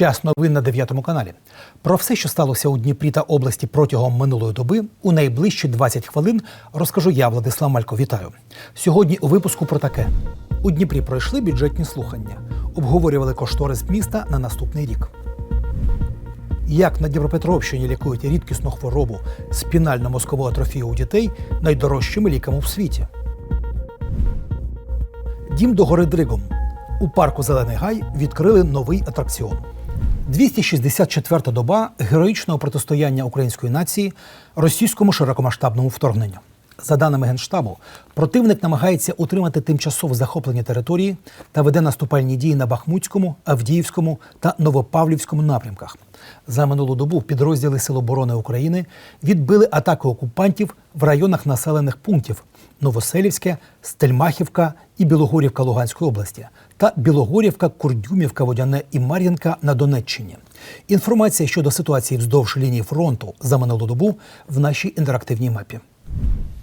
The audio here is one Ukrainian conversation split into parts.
Час новин на 9 каналі. Про все, що сталося у Дніпрі та області протягом минулої доби, у найближчі 20 хвилин розкажу я, Владислав Малько. Вітаю. Сьогодні у випуску про таке: у Дніпрі пройшли бюджетні слухання, обговорювали кошторис міста на наступний рік. Як на Дніпропетровщині лікують рідкісну хворобу спінально-мозкову атрофію у дітей найдорожчими ліками в світі. Дім до гори Дригом. У парку Зелений Гай відкрили новий атракціон. 264-та доба героїчного протистояння української нації російському широкомасштабному вторгненню. За даними Генштабу, противник намагається утримати тимчасово захоплені території та веде наступальні дії на Бахмутському, Авдіївському та Новопавлівському напрямках. За минулу добу підрозділи Сил оборони України відбили атаки окупантів в районах населених пунктів Новоселівське, Стельмахівка і Білогорівка Луганської області та Білогорівка, Курдюмівка, Водяне і Мар'їнка на Донеччині. Інформація щодо ситуації вздовж лінії фронту за минулу добу в нашій інтерактивній мапі.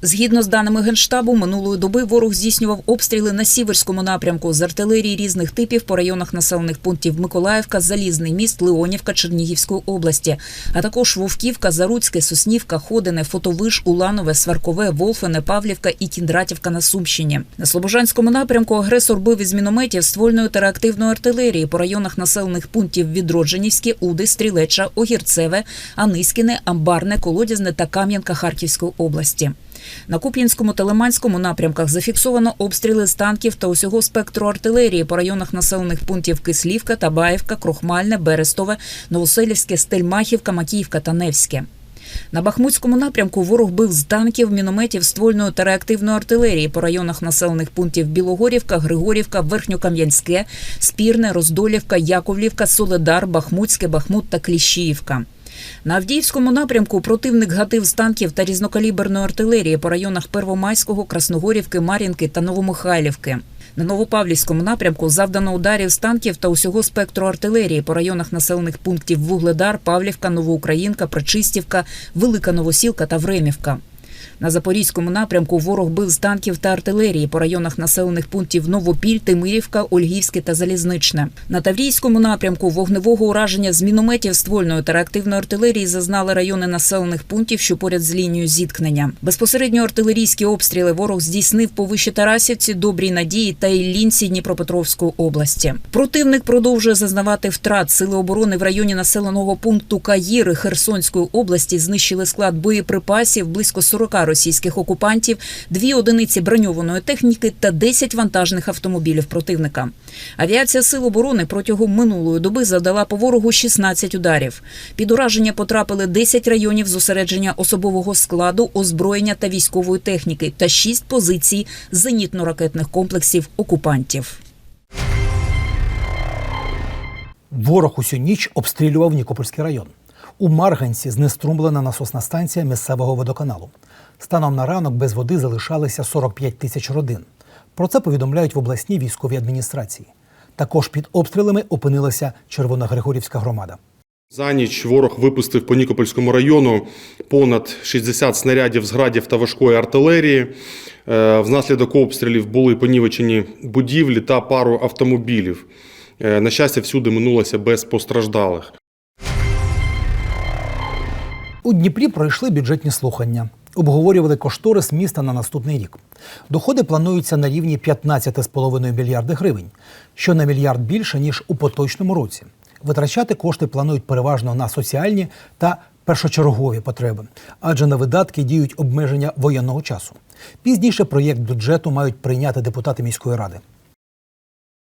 Згідно з даними Генштабу, минулої доби ворог здійснював обстріли на сіверському напрямку з артилерії різних типів по районах населених пунктів Миколаївка, Залізний міст, Леонівка Чернігівської області, а також Вовківка, Заруцьке, Соснівка, Ходине, Фотовиш, Уланове, Сваркове, Волфене, Павлівка і Кіндратівка на Сумщині. На Слобожанському напрямку агресор бив із мінометів ствольної та реактивної артилерії по районах населених пунктів Відродженівське, Уди, Стрілеча, Огірцеве, Аниськіне, Амбарне, Колодязне та Кам'янка Харківської області. На Куп'янському та Лиманському напрямках зафіксовано обстріли з танків та усього спектру артилерії по районах населених пунктів Кислівка, Табаївка, Крохмальне, Берестове, Новоселівське, Стельмахівка, Макіївка та Невське. На Бахмутському напрямку ворог бив з танків, мінометів, ствольної та реактивної артилерії по районах населених пунктів Білогорівка, Григорівка, Верхньокам'янське, Спірне, Роздолівка, Яковлівка, Соледар, Бахмутське, Бахмут та Кліщіївка. На Авдіївському напрямку противник гатив з танків та різнокаліберної артилерії по районах Первомайського, Красногорівки, Мар'їнки та Новомихайлівки. На Новопавлівському напрямку завдано ударів з танків та усього спектру артилерії по районах населених пунктів Вугледар, Павлівка, Новоукраїнка, Причистівка, Велика Новосілка та Времівка. На Запорізькому напрямку ворог бив з танків та артилерії по районах населених пунктів Новопіль, Тимирівка, Ольгівське та Залізничне. На Таврійському напрямку вогневого ураження з мінометів ствольної та реактивної артилерії зазнали райони населених пунктів, що поряд з лінією зіткнення. Безпосередньо артилерійські обстріли ворог здійснив по Вищій Тарасівці, Добрій Надії та Іллінці Дніпропетровської області. Противник продовжує зазнавати втрат. Сили оборони в районі населеного пункту Каїри Херсонської області знищили склад боєприпасів близько 40 російських окупантів, дві одиниці броньованої техніки та 10 вантажних автомобілів противника. Авіація Сил оборони протягом минулої доби завдала по ворогу 16 ударів. Під ураження потрапили 10 районів зосередження особового складу, озброєння та військової техніки та 6 позицій зенітно-ракетних комплексів окупантів. Ворог усю ніч обстрілював Нікопольський район. У Марганці знеструмлена насосна станція місцевого водоканалу. Станом на ранок без води залишалися 45 тисяч родин. Про це повідомляють в обласній військовій адміністрації. Також під обстрілами опинилася Червоногригорівська громада. За ніч ворог випустив по Нікопольському району понад 60 снарядів з градів та важкої артилерії. Е, Внаслідок обстрілів були понівечені будівлі та пару автомобілів. Е, На щастя, всюди минулося без постраждалих. У Дніпрі пройшли бюджетні слухання. Обговорювали кошторис міста на наступний рік. Доходи плануються на рівні 15,5 мільярди гривень, що на мільярд більше ніж у поточному році. Витрачати кошти планують переважно на соціальні та першочергові потреби, адже на видатки діють обмеження воєнного часу. Пізніше проєкт бюджету мають прийняти депутати міської ради.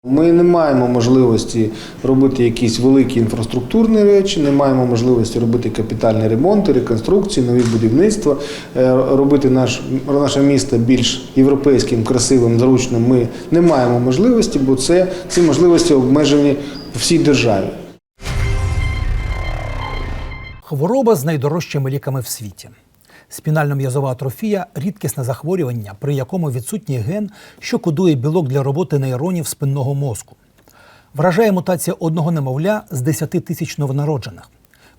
Ми не маємо можливості робити якісь великі інфраструктурні речі, не маємо можливості робити капітальні ремонти, реконструкції, нові будівництва, е, робити наш, наше місто більш європейським, красивим, зручним. Ми не маємо можливості, бо це ці можливості обмежені в всій державі. Хвороба з найдорожчими ліками в світі. Спінально-м'язова атрофія рідкісне захворювання, при якому відсутній ген, що кодує білок для роботи нейронів спинного мозку. Вражає мутація одного немовля з 10 тисяч новонароджених.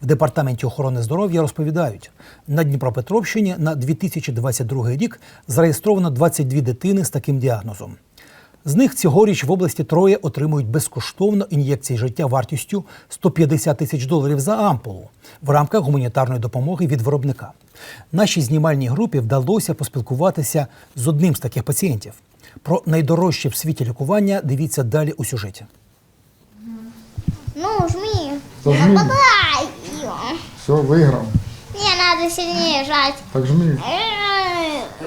В департаменті охорони здоров'я розповідають, на Дніпропетровщині на 2022 рік зареєстровано 22 дитини з таким діагнозом. З них цьогоріч в області троє отримують безкоштовно ін'єкції життя вартістю 150 тисяч доларів за ампулу в рамках гуманітарної допомоги від виробника. Нашій знімальній групі вдалося поспілкуватися з одним з таких пацієнтів. Про найдорожче в світі лікування дивіться далі у сюжеті. Ну, жми. Зажми. Все, виграв. Мне надо сильніше жать. Так жми.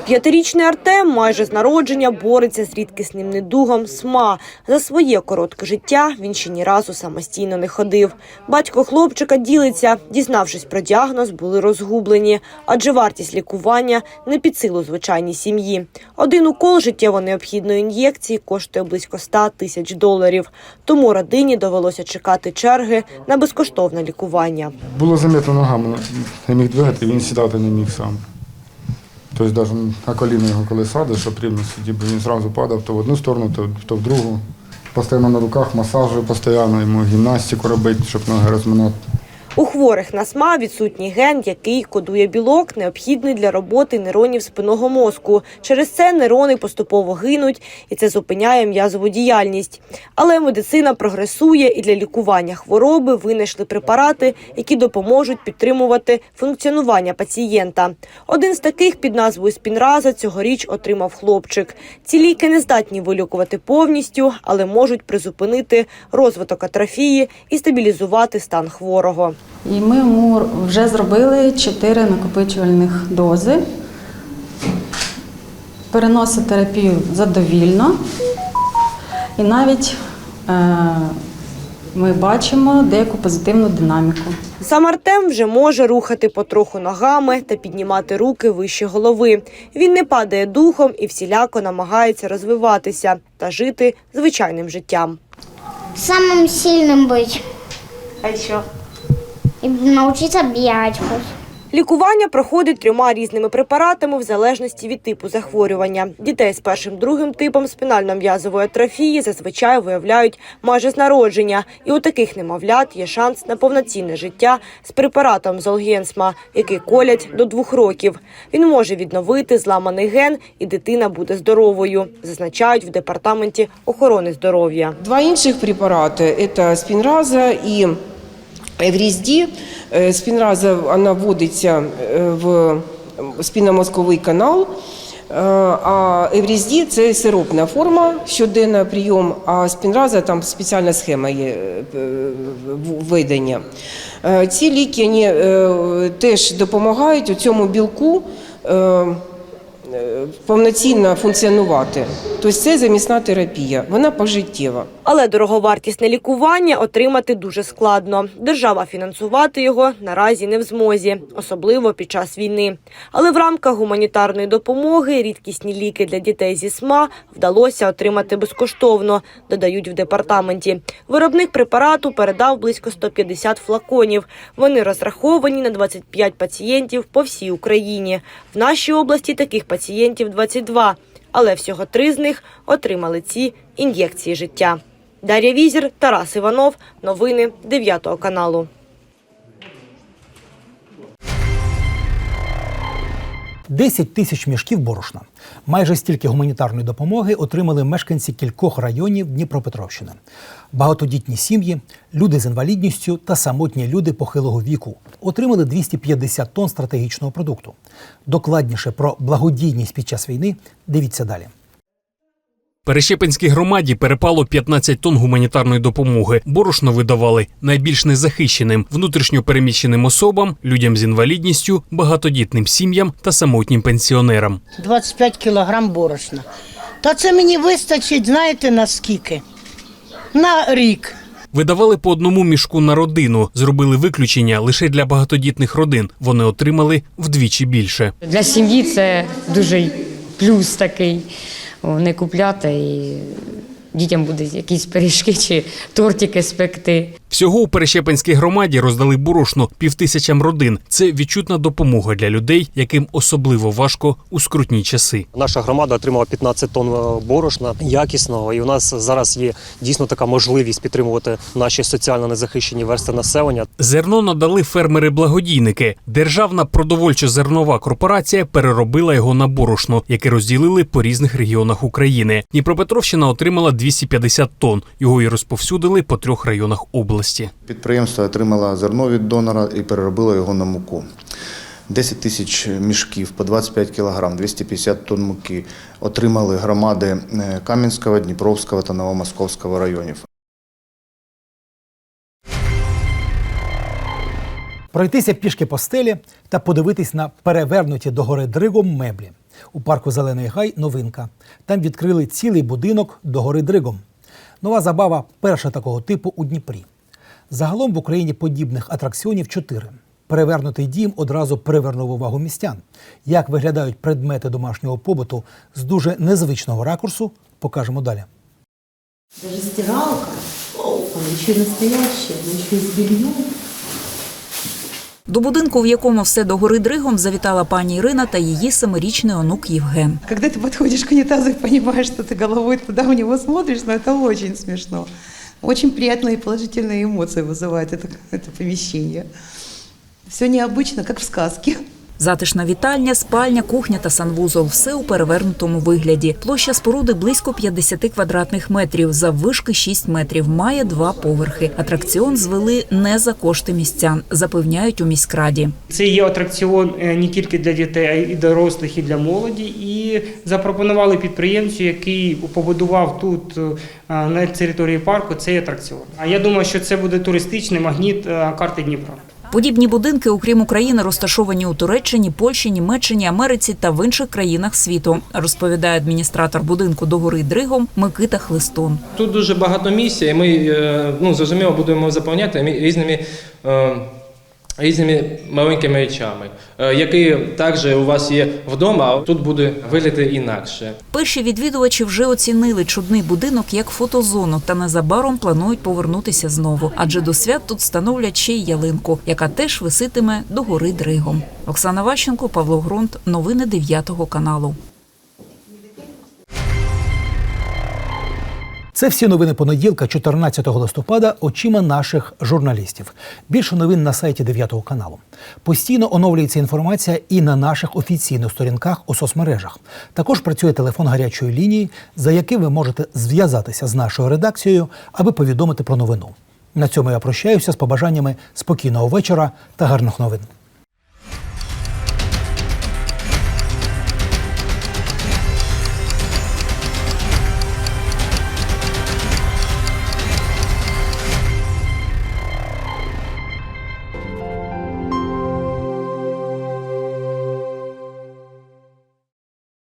П'ятирічний Артем майже з народження бореться з рідкісним недугом СМА. За своє коротке життя він ще ні разу самостійно не ходив. Батько хлопчика ділиться, дізнавшись про діагноз, були розгублені, адже вартість лікування не під силу звичайній сім'ї. Один укол життєво необхідної ін'єкції коштує близько 100 тисяч доларів. Тому родині довелося чекати черги на безкоштовне лікування. Було заметно ногами, не міг двигати, він сідати не міг сам. Тобто навіть на коліно його коли садиш, щоб рівно сидів, бо він зразу падав то в одну сторону, то, то в другу. Постійно на руках масажі, постійно йому гімнастику робити, щоб ноги розминати. У хворих на СМА відсутній ген, який кодує білок, необхідний для роботи нейронів спинного мозку. Через це нейрони поступово гинуть, і це зупиняє м'язову діяльність. Але медицина прогресує, і для лікування хвороби винайшли препарати, які допоможуть підтримувати функціонування пацієнта. Один з таких під назвою Спінраза цьогоріч отримав хлопчик. Ці ліки не здатні вилікувати повністю, але можуть призупинити розвиток атрофії і стабілізувати стан хворого. І ми йому вже зробили 4 накопичувальних дози. Переносить терапію задовільно. І навіть е, ми бачимо деяку позитивну динаміку. Сам Артем вже може рухати потроху ногами та піднімати руки вище голови. Він не падає духом і всіляко намагається розвиватися та жити звичайним життям. Самым сильным быть. А що? И научиться бегать хоть. Лікування проходить трьома різними препаратами в залежності від типу захворювання. Дітей з першим другим типом спінально-м'язової атрофії зазвичай виявляють майже з народження, і у таких немовлят є шанс на повноцінне життя з препаратом Золгенсма, який колять до двох років. Він може відновити зламаний ген, і дитина буде здоровою, зазначають в департаменті охорони здоров'я. Два інших препарати – це спінраза і Еврізді. Е, Спінраза вона вводиться е, в спінномозковий канал, е, а Еврізді – це сиропна форма, щоденний прийом, а спінраза там спеціальна схема є введення. Ці ліки вони, теж допомагають у цьому білку повноцінно функціонувати. Тобто це замісна терапія, вона пожиттєва. Але дороговартісне лікування отримати дуже складно. Держава фінансувати його наразі не в змозі, особливо під час війни. Але в рамках гуманітарної допомоги рідкісні ліки для дітей зі СМА вдалося отримати безкоштовно, додають в департаменті. Виробник препарату передав близько 150 флаконів. Вони розраховані на 25 пацієнтів по всій Україні. В нашій області таких пацієнтів 22, але всього три з них отримали ці ін'єкції життя. Дар'я Візір, Тарас Іванов. Новини 9 каналу. Десять тисяч мішків борошна. Майже стільки гуманітарної допомоги отримали мешканці кількох районів Дніпропетровщини. Багатодітні сім'ї, люди з інвалідністю та самотні люди похилого віку отримали 250 тонн стратегічного продукту. Докладніше про благодійність під час війни дивіться далі. Перещепинській громаді перепало 15 тонн гуманітарної допомоги. Борошно видавали найбільш незахищеним внутрішньо переміщеним особам, людям з інвалідністю, багатодітним сім'ям та самотнім пенсіонерам. 25 кілограм борошна. Та це мені вистачить, знаєте, на скільки? На рік. Видавали по одному мішку на родину. Зробили виключення лише для багатодітних родин. Вони отримали вдвічі більше. Для сім'ї це дуже плюс такий. Не купляти і дітям буде якісь пиріжки чи тортики спекти. Всього у Перещепинській громаді роздали борошно півтисячам родин. Це відчутна допомога для людей, яким особливо важко у скрутні часи. Наша громада отримала 15 тонн е, борошна якісного, і у нас зараз є дійсно така можливість підтримувати наші соціально незахищені версти населення. Зерно надали фермери-благодійники. Державна продовольчо-зернова корпорація переробила його на борошно, яке розділили по різних регіонах України. Дніпропетровщина отримала 250 тонн. Його і розповсюдили по трьох районах області. Підприємство отримало зерно від донора і переробило його на муку. 10 тисяч мішків по 25 кілограм, 250 тонн муки отримали громади е, Кам'янського, Дніпровського та Новомосковського районів. Пройтися пішки по стелі та подивитись на перевернуті догори дригом меблі. У парку Зелений Гай новинка. Там відкрили цілий будинок догори дригом. Нова забава перша такого типу у Дніпрі. Загалом в Україні подібних атракціонів чотири. Перевернутий дім одразу привернув увагу містян. Як виглядають предмети домашнього побуту з дуже незвичного ракурсу, покажемо далі. Даже стиралка. О, она еще и настоящая, она еще и с бельем. До будинку, в якому все догори дригом, завітала пані Ірина та її семирічний онук Євген. Когда ты подходишь к унитазу и понимаешь, что ты головой туда у него смотришь, но это очень смешно. Очень приятные и положительные эмоции вызывает это, это помещение. Все необычно, как в сказке. Затишна вітальня, спальня, кухня та санвузол – все у перевернутому вигляді. Площа споруди близько 50 квадратних метрів, заввишки 6 метрів, має два поверхи. Атракціон звели не за кошти містян, запевняють у міськраді. Це є атракціон е, не тільки для дітей, а й дорослих, і для молоді. І запропонували підприємцю, який побудував тут е, на території парку цей атракціон. А я думаю, що це буде туристичний магніт е, карти Дніпра. Подібні будинки, окрім України, розташовані у Туреччині, Польщі, Німеччині, Америці та в інших країнах світу, розповідає адміністратор будинку догори Дригом Микита Хлистун. Тут дуже багато місця, і ми е, ну, зрозуміло будемо заповняти різними, е, різними маленькими речами, е, які також у вас є вдома, а тут буде виглядати інакше. Перші відвідувачі вже оцінили чудний будинок як фотозону та незабаром планують повернутися знову. Адже до свят тут встановлять ще й ялинку, яка теж виситиме до гори Дригом. Оксана Ващенко, Павло Грунт. Новини 9 каналу. Це всі новини понеділка, 14 листопада, очима наших журналістів. Більше новин на сайті 9 каналу. Постійно оновлюється інформація і на наших офіційних сторінках у соцмережах. Також працює телефон гарячої лінії, за яким ви можете зв'язатися з нашою редакцією, аби повідомити про новину. На цьому я прощаюся з побажаннями спокійного вечора та гарних новин.